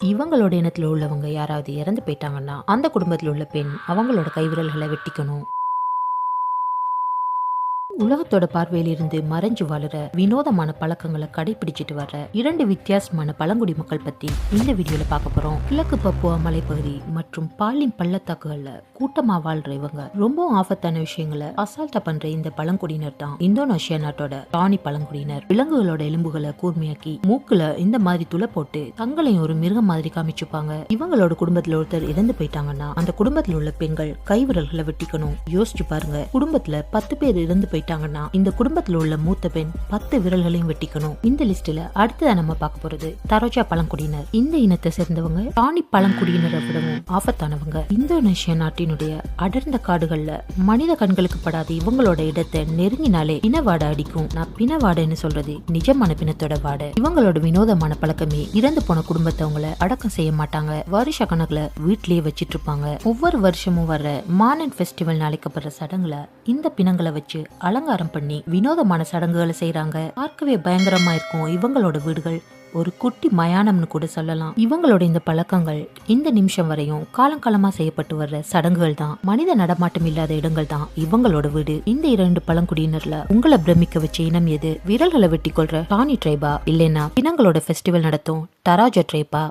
இவங்களோட இனத்தில் உள்ளவங்க யாராவது இறந்து போயிட்டாங்கன்னா அந்த குடும்பத்தில் உள்ள பெண் அவங்களோட கைவிரல்களை வெட்டிக்கணும். உலகத்தோட பார்வையிலிருந்து மறைஞ்சு வாழுற வினோதமான பழக்கங்களை கடைபிடிச்சிட்டு வர்ற இரண்டு வித்தியாசமான பழங்குடி மக்கள் பத்தி இந்த வீடியோல பார்க்க போறோம். கிழக்கு பப்புவா மலைப்பகுதி மற்றும் பாலின் பள்ளத்தாக்குகள்ல கூட்டமா வாழ்ற இவங்க ரொம்பவும் ஆபத்தான விஷயங்களை அசால்ட்டா பண்ற இந்த பழங்குடியினர் தான். இந்தோனேஷியா நாட்டோட ராணி பழங்குடியினர். விலங்குகளோட எலும்புகளை கூர்மையாக்கி மூக்குல இந்த மாதிரி துளை போட்டு தங்களையும் ஒரு மிருகம் மாதிரி காமிச்சுப்பாங்க. இவங்களோட குடும்பத்துல ஒருத்தர் இறந்து போயிட்டாங்கன்னா அந்த குடும்பத்தில் உள்ள பெண்கள் கைவிரல்களை வெட்டிக்கணும். யோசிச்சு பாருங்க குடும்பத்துல பத்து பேர் இறந்து போயிட்டாங்கன்னா இந்த குடும்பத்துல உள்ள மூத்த பெண் பத்து விரல்களையும் வெட்டிக்கணும். இந்த லிஸ்ட்ல அடுத்ததா நம்ம பார்க்க போறது தரோஜா பழங்குடியினர். இந்த இனத்தை சேர்ந்தவங்க ராணி பழங்குடியினரை விடவும் ஆபத்தானவங்க. இந்தோனேஷிய நாட்டினுடைய அடர்ந்த காடுகள்ல மனித கண்களுக்கு படாத இவங்களோட இடத்தை நெருங்கினாலே பிணவாடை அடிக்கும். நான் பிணவாடைன்னு சொல்றது நிஜமான பிணத்தோட வாடை. இவங்களோட வினோதமான பழக்கமே இறந்து போன குடும்பத்தை அவங்கள அடக்கம் செய்ய மாட்டாங்க. வருஷ கணக்குல வீட்லயே வச்சிட்டு இருப்பாங்க. ஒவ்வொரு வருஷமும் வர்ற மானன் ஃபெஸ்டிவல் அழைக்கப்படுற சடங்குல இந்த பிணங்களை வச்சு அலங்காரம் பண்ணி வினோதமான சடங்குகளை செய்யறாங்க பார்க்கவே பயங்கரமா இருக்கும் இவங்களோட வீடுகள். ஒரு குட்டி மயானம்னு கூட சொல்லலாம். இவங்களோட இந்த பழக்கங்கள் இந்த நிமிஷம் வரையும் காலங்காலமா செய்யப்பட்டு வர்ற சடங்குகள் தான். மனித நடமாட்டம் இல்லாத இடங்கள் தான் இவங்களோட வீடு. இந்த இரண்டு பழங்குடியினர்ல உங்களை பிரமிக்க வச்ச இனம் எது? விரல்களை வெட்டி கொள்ற டானி ட்ரைபா இல்லைன்னா பிணங்களோட ஃபெஸ்டிவல் நடத்தும் டராஜா ட்ரைபா.